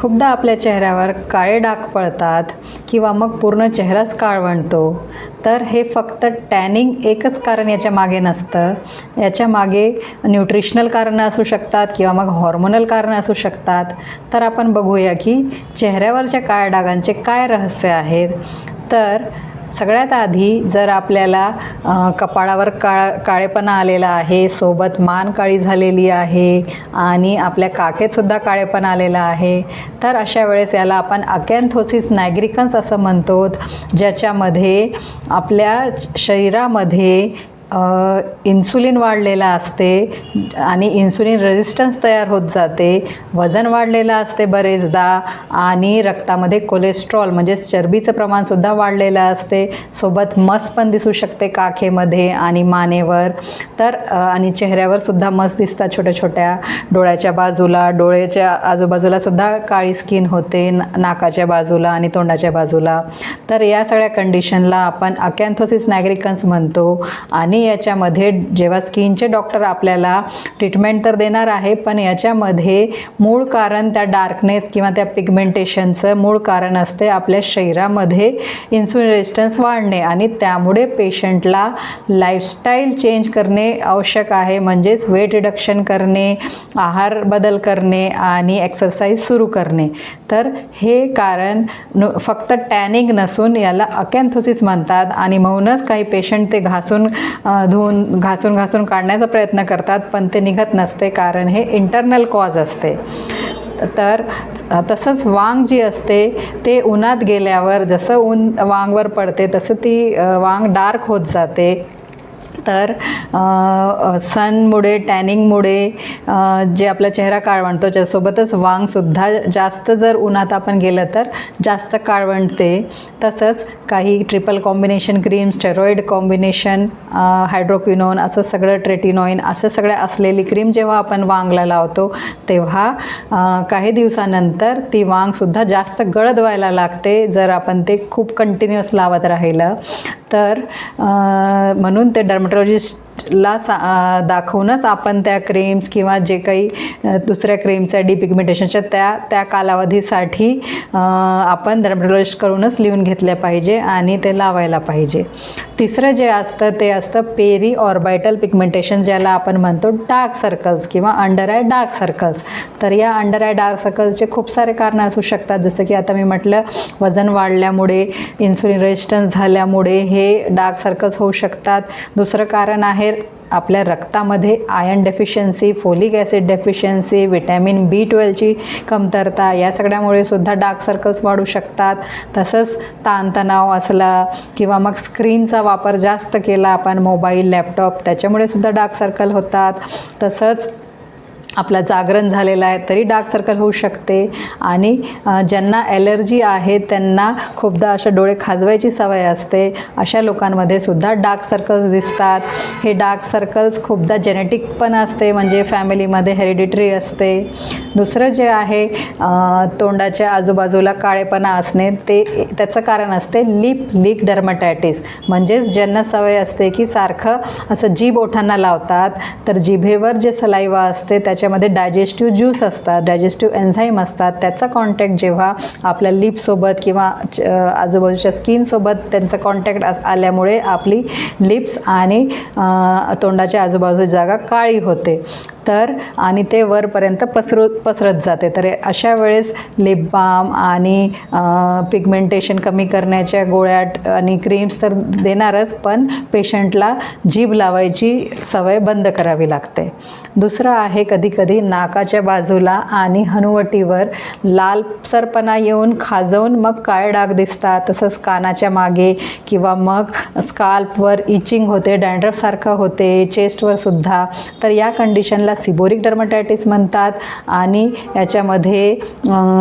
खूपदा आपल्या चेहऱ्यावर काळे डाग पडतात किंवा मग पूर्ण चेहराच काळवंटतो तर हे फक्त टॅनिंग एकच कारण याच्या मागे नसतं. याच्या मागे न्यूट्रिशनल कारणं असू शकतात किंवा मग हॉर्मोनल कारणं असू शकतात. तर आपण बघूया की चेहऱ्यावरच्या काळ्या डागांचे काय रहस्य आहेत. तर सगळ्यात आधी जर आपल्याला कपाळावर काळ काळेपणा आलेला आहे सोबत मान काळी झालेली आहे आणि आपल्या काकेतसुद्धा काळेपणा आलेला आहे तर अशा वेळेस याला आपण अकॅन्थोसिस नायग्रिकन्स असं म्हणतो ज्याच्यामध्ये आपल्या शरीरामध्ये इन्सुलिन वाढलेला असते आणि इन्सुलिन रेझिस्टन्स तयार होत जाते. वजन वाढलेलं असते बरेचदा आणि रक्तामध्ये कोलेस्ट्रॉल म्हणजेच चरबीचं प्रमाणसुद्धा वाढलेलं असते. सोबत मस पण दिसू शकते काखेमध्ये आणि मानेवर. तर आणि चेहऱ्यावर सुद्धा मस दिसतात छोट्या छोट्या डोळ्याच्या बाजूला डोळ्याच्या आजूबाजूला सुद्धा काळी स्किन होते ना- नाकाच्या बाजूला आणि तोंडाच्या बाजूला. तर या सगळ्या कंडिशनला आपण अकॅन्थोसिस नॅग्रिकन्स म्हणतो. आणि याच्यामध्ये जेव्हा स्किनचे डॉक्टर आपल्याला ट्रीटमेंट तर देणार आहे पण याच्यामध्ये मूळ कारण त्या डार्कनेस किंवा त्या पिगमेंटेशनचं मूळ कारण असते आपल्या शरीरामध्ये इन्सुलिन रेजिस्टन्स वाढणे आणि त्यामुळे पेशंटला लाईफस्टाईल चेंज करणे आवश्यक आहे. म्हणजेच वेट रिडक्शन करणे आहार बदल करणे आणि एक्सरसाइज सुरू करणे. तर हे कारण फक्त टॅनिंग नसून याला अकॅन्थोसिस म्हणतात आणि म्हणूनच काही पेशंट ते घासून धुवून घासून घासून काढण्याचा प्रयत्न करतात पण ते निघत नसते कारण हे इंटरनल कॉज असते. तर तसंच वांग जी असते ते उन्हात गेल्यावर जसं ऊन वांगवर पडते तसं ती वांग डार्क होत जाते. तर सनमुळे टॅनिंगमुळे जे आपला चेहरा काळवंटतो त्यासोबतच वांगसुद्धा जास्त जर उन्हात आपण गेलं तर जास्त काळवंडते तसंच काही triple combination cream steroid combination hydroquinone असं सगळं ट्रेटिनॉईन असं सगळ्या असलेली क्रीम जेव्हा आपण वांगला लावतो तेव्हा काही दिवसानंतर ती वांगसुद्धा जास्त गळद व्हायला लागते जर आपण ते खूप कंटिन्युअस लावत राहिलं. तर म्हणून ते ऑन्ट्रॉलॉजिस्ट ला सा दाखवूनच आपण त्या क्रीम्स किंवा जे काही दुसऱ्या क्रीम्स डिपिगमेंटेशनच्या त्या त्या कालावधीसाठी आपण डर्मटॉलॉजिस्ट करूनच लिहून घेतल्या पाहिजे आणि ते लावायला पाहिजे. तिसरं जे असतं ते असतं पेरी ऑर्बायटल पिगमेंटेशन ज्याला आपण म्हणतो डार्क सर्कल्स किंवा अंडर आय डार्क सर्कल्स तर या अंडर आय डार्क सर्कल्सचे खूप सारे कारणं असू शकतात. जसं की आता मी म्हटलं वजन वाढल्यामुळे इन्सुलिन रेजिस्टन्स झाल्यामुळे हे डार्क सर्कल्स होऊ शकतात. दुसरं कारण आहे आपल्या रक्तामध्ये iron deficiency folic acid deficiency vitamin B ट्वेल्वची कमतरता या सगळ्यामुळे सुद्धा डार्क सर्कल्स वाढू शकतात. तसंच ताणतणाव असला किंवा मग स्क्रीनचा वापर जास्त केला आपण मोबाईल लॅपटॉप त्याच्यामुळे सुद्धा डार्क सर्कल होतात. तसंच आपला जागरण झालेला आहे तरी डार्क सर्कल होऊ शकते. आणि ज्यांना ॲलर्जी आहे त्यांना खूपदा अशा डोळे खाजवायची सवय असते. अशा लोकांमध्ये सुद्धा डार्क सर्कल्स दिसतात. हे डार्क सर्कल्स खूपदा जेनेटिक पण असते म्हणजे फॅमिलीमध्ये हेरिडिटरी असते. दुसरं जे आहे तोंडाच्या आजूबाजूला काळेपणा असणे ते त्याचं कारण असते लिप लीक डर्मटायटिस. म्हणजेच ज्यांना सवय असते की सारखं असं जीभ ओठांना लावतात तर जिभेवर जे सलाईवा असते त्याच्यामध्ये डायजेस्टिव्ह ज्यूस असतात डायजेस्टिव्ह एन्झाईम असतात त्याचा कॉन्टॅक्ट जेव्हा आपल्या लिपसोबत किंवा आजूबाजूच्या स्किनसोबत त्यांचं कॉन्टॅक्ट अस आल्यामुळे आपली लिप्स आणि तोंडाच्या आजूबाजूची जागा काळी होते. तर आणि ते वरपर्यंत पसरू पसरत जाते. तर अशा वेळेस लिप बाम आणि पिगमेंटेशन कमी करण्याच्या गोळ्या आणि क्रीम्स तर देणारच पण पेशंटला जीभ लावायची सवय बंद करावी लागते. दुसरं आहे कधीकधी नाकाच्या बाजूला आणि हनुवटीवर लालसरपणा येऊन खाजवून मग काळे डाग दिसतात. तसंच कानाच्या मागे किंवा मग स्काल्पवर इचिंग होते डँड्रफसारखं होते चेस्टवर सुद्धा. तर या कंडिशनला सिबोरिक डर्मटायटिस म्हणतात आणि याच्यामध्ये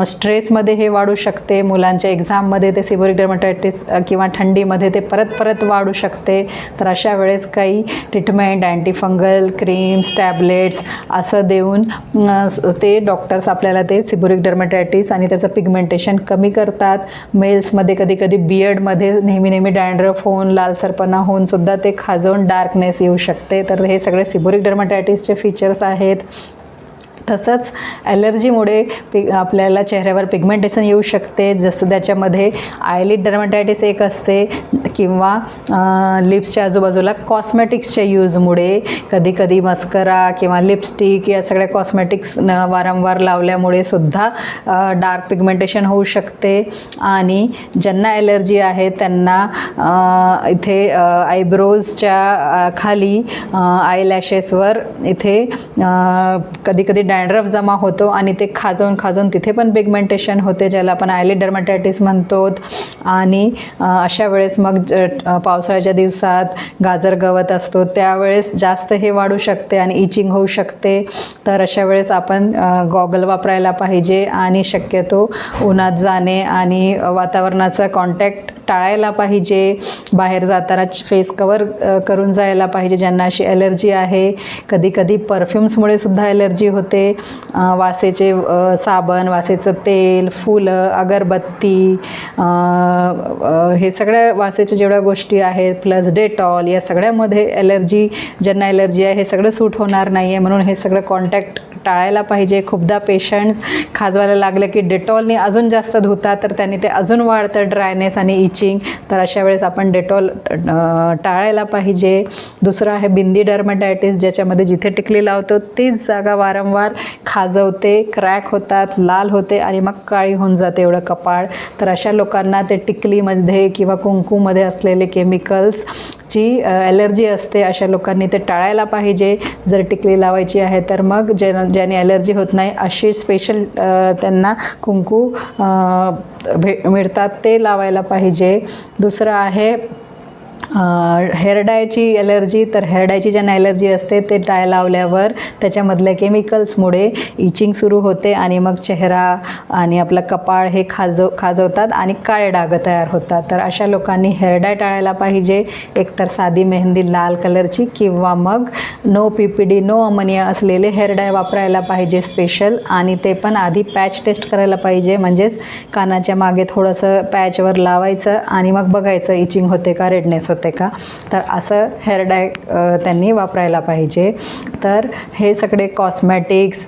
स्ट्रेसमध्ये हे वाढू शकते. मुलांच्या एक्झाममध्ये ते सिबोरिक डर्मटायटिस किंवा थंडीमध्ये ते परत परत वाढू शकते. तर अशा वेळेस काही ट्रीटमेंट अँटीफंगल क्रीम्स टॅबलेट्स असं देऊन ते डॉक्टर्स आपल्याला ते सिबोरिक डर्मटायटिस आणि त्याचं पिगमेंटेशन कमी करतात. मेल्समध्ये कधी कधी बियर्डमध्ये नेहमी नेहमी डँड्रफ होऊन लालसरपणा होऊन सुद्धा ते खाजवून डार्कनेस येऊ शकते. तर हे सगळे सिबोरिक डर्मटायटिसचे फीचर्स आहेत. तसंच ॲलर्जीमुळे पि आपल्याला चेहऱ्यावर पिगमेंटेशन येऊ शकते. जसं त्याच्यामध्ये आयलिड डर्मॅटायटिस एक असते किंवा लिप्सच्या आजूबाजूला कॉस्मेटिक्सच्या यूजमुळे कधी कधी मस्करा किंवा लिपस्टिक या सगळ्या कॉस्मेटिक्स न वारंवार लावल्यामुळे सुद्धा डार्क पिगमेंटेशन होऊ शकते. आणि ज्यांना ॲलर्जी आहे त्यांना इथे आयब्रोजच्या खाली आय लॅशेसवर इथे कधी कधी डॅ डॅन्ड्रफ जमा होतो आणि ते खाजवून खाजवून तिथे पण पिगमेंटेशन होते ज्याला आपण आयली डर्मॅटायटिस म्हणतो आणि अशा वेळेस मग ज- पावसाळ्याच्या दिवसात गाजर गवत असतो त्यावेळेस जास्त हे वाढू शकते आणि इचिंग होऊ शकते. तर अशा वेळेस आपण गॉगल वापरायला पाहिजे आणि शक्यतो उन्हात जाणे आणि वातावरणाचा कॉन्टॅक्ट टाळायला पाहिजे बाहेर जाताना फेस कवर करून जायला पाहिजे ज्यांना अशी ॲलर्जी आहे. कधी कधी परफ्युम्समुळे सुद्धा ॲलर्जी होते. वासेचे साबण वासेचं तेल फुलं अगरबत्ती हे सगळ्या वासेच्या जेवढ्या गोष्टी आहेत प्लस डेटॉल या सगळ्यामध्ये ॲलर्जी ज्यांना ॲलर्जी आहे हे सगळं सूट होणार नाही आहे म्हणून हे सगळं कॉन्टॅक्ट टाळायला पाहिजे. खूपदा पेशंट्स खाजवायला लागलं की डेटॉलने अजून जास्त धुतात तर त्यांनी ते अजून वाढतं ड्रायनेस आणि इचिंग तर अशा वेळेस आपण डेटॉल टाळायला पाहिजे. दुसरं आहे बिंदी डर्मॅटायटिस ज्याच्यामध्ये जिथे टिकली लावतो तीच जागा वारंवार खाजवते क्रॅक होतात लाल होते आणि मग काळी होऊन जाते एवढं कपाळ. तर अशा लोकांना ते टिकलीमध्ये किंवा कुंकूमध्ये असलेले केमिकल्स ची ॲलर्जी असते अशा लोकांनी ते टाळायला पाहिजे. जर टिकली लावायची आहे तर मग जे ज्याने ॲलर्जी होत नाही अशी स्पेशल त्यांना कुंकू भे मिळतात ते लावायला पाहिजे. दुसरं आहे हेअर डायची ॲलर्जी तर हेअर डायची ज्यांना ॲलर्जी असते ते डाय लावल्यावर त्याच्यामधल्या केमिकल्समुळे इचिंग सुरू होते आणि मग चेहरा आणि आपलं कपाळ हे खाजव खाजवतात आणि काळे डाग तयार होतात. तर अशा लोकांनी हेअर डाय टाळायला पाहिजे. एकतर साधी मेहंदी लाल कलरची किंवा मग no P P D no ammonia असलेले हेअर डाय वापरायला पाहिजे स्पेशल आणि ते पण आधी पॅच टेस्ट करायला पाहिजे. म्हणजेच कानाच्या मागे थोडंसं पॅचवर लावायचं आणि मग बघायचं इचिंग होते का रेडनेस होते का? तर असं हेअर डाय त्यांनी वापरायला पाहिजे. तर हे सगळे कॉस्मॅटिक्स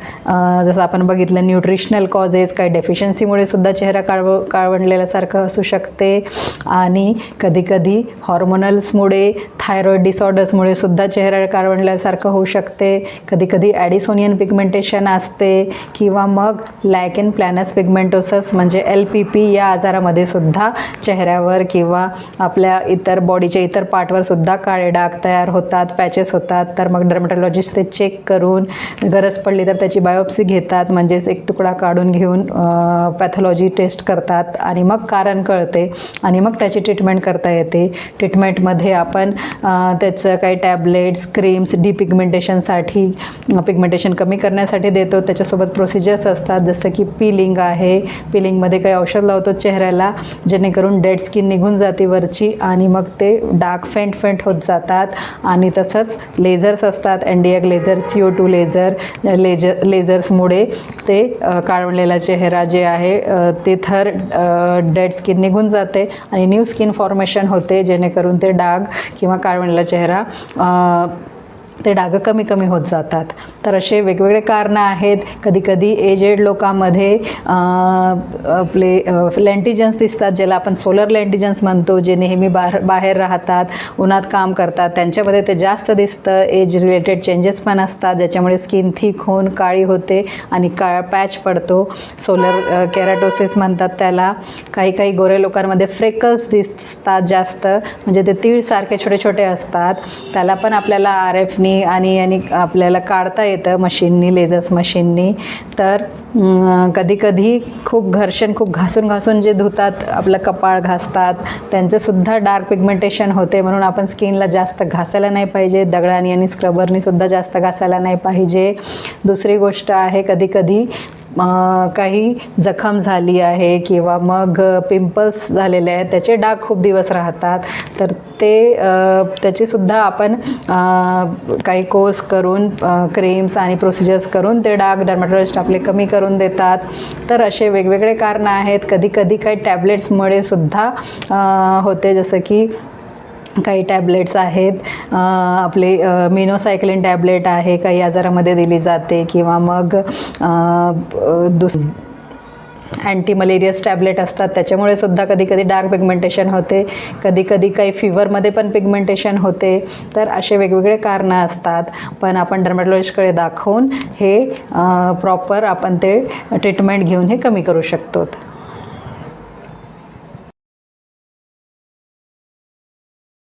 जसं आपण बघितलं न्यूट्रिशनल कॉजेस काही डेफिशियन्सीमुळे सुद्धा चेहरा काळव काळवंडलेल्यासारखं असू शकते. आणि कधीकधी हॉर्मोनल्समुळे थायरॉईड डिसऑर्डर्समुळे सुद्धा चेहरा काळवंडल्यासारखं होऊ शकते. कधीकधी ॲडिसोनियन पिगमेंटेशन असते. किंवा मग लॅकेन प्लॅनस पिगमेंटोसस म्हणजे एल पी पी या आजारामध्ये सुद्धा चेहऱ्यावर किंवा आपल्या इतर बॉडी बॉडीच्या इतर पार्टवर सुद्धा काळे डाग तयार होतात पॅचेस होतात तर मग डर्मॅटॉलॉजिस्ट ते चेक करून गरज पडली तर त्याची बायोप्सी घेतात म्हणजेच एक तुकडा काढून घेऊन पॅथॉलॉजी टेस्ट करतात आणि मग कारण कळते आणि मग त्याची ट्रीटमेंट करता येते. ट्रीटमेंटमध्ये आपण त्याचं काही टॅबलेट्स क्रीम्स डिपिगमेंटेशनसाठी पिगमेंटेशन कमी करण्यासाठी देतो. त्याच्यासोबत प्रोसिजर्स असतात जसं की पिलिंग आहे. पिलिंगमध्ये काही औषध लावतो चेहऱ्याला जेणेकरून डेड स्किन निघून जाते वरची आणि मग ते डार्क फेंट फेंट होत जातात. आणि तसंच लेझर्स असतात एनडीएक laser C O two laser laser लेझर्समुळे ते काळवलेला चेहरा जे आहे ते थर डेड स्किन निघून जाते आणि न्यू स्किन फॉर्मेशन होते जेणेकरून ते डाग किंवा काळवलेला चेहरा ते डाग कमी कमी होत जातात. तर असे वेगवेगळे कारणं आहेत. कधीकधी एजेड लोकांमध्ये आपले लेंटिजन्स दिसतात ज्याला आपण सोलर लेंटिजन्स म्हणतो जे नेहमी बाहेर बाहेर राहतात उन्हात काम करतात. त्यांच्यामध्ये ते जास्त दिसतं. एज रिलेटेड चेंजेस पण असतात. ज्याच्यामुळे स्किन थिक होऊन काळी होते आणि काळ पॅच पडतो. सोलर कॅराटोसिस म्हणतात त्याला. काही काही गोरे लोकांमध्ये फ्रेकल्स दिसतात जास्त. म्हणजे ते तीळसारखे छोटे छोटे असतात. त्याला पण आपल्याला आर एफनी आणि आणि आपल्याला काढता येतं मशीननी लेझर्स मशीननी. तर कधीकधी खूप घर्षण खूप घासून घासून जे धुतात आपलं कपाळ घासतात त्यांचंसुद्धा डार्क पिगमेंटेशन होते. म्हणून आपण स्किनला जास्त घासायला नाही पाहिजे. दगडानी आणि स्क्रबरनीसुद्धा जास्त घासायला नाही पाहिजे. दुसरी गोष्ट आहे कधीकधी काही जखम झाली आहे किंवा मग पिंपल्स झालेले आहेत त्याचे डाग खूप दिवस राहतात. तर ते त्याचीसुद्धा आपण काही कोर्स करून क्रीम्स आणि प्रोसिजर्स करून ते डाग डर्माटॉलॉजिस्ट आपले कमी करून देतात. तर असे वेगवेगळे कारणं आहेत. कधी कधी काही टॅबलेट्समुळे सुद्धा होते. जसं की काही टॅबलेट्स आहेत. आपले मिनोसायक्लिन टॅबलेट आहे काही आजारामध्ये दिली जाते किंवा मग दुस अँटी मलेरियस टॅबलेट असतात. त्याच्यामुळे सुद्धा कधी कधी डार्क पिगमेंटेशन होते. कधी कधी काही फिवरमध्ये पण पिगमेंटेशन होते. तर असे वेगवेगळे कारणं असतात. पण आपण डर्मॅटॉलॉजिस्टकडे दाखवून हे प्रॉपर आपण ते ट्रीटमेंट घेऊन हे कमी करू शकतो.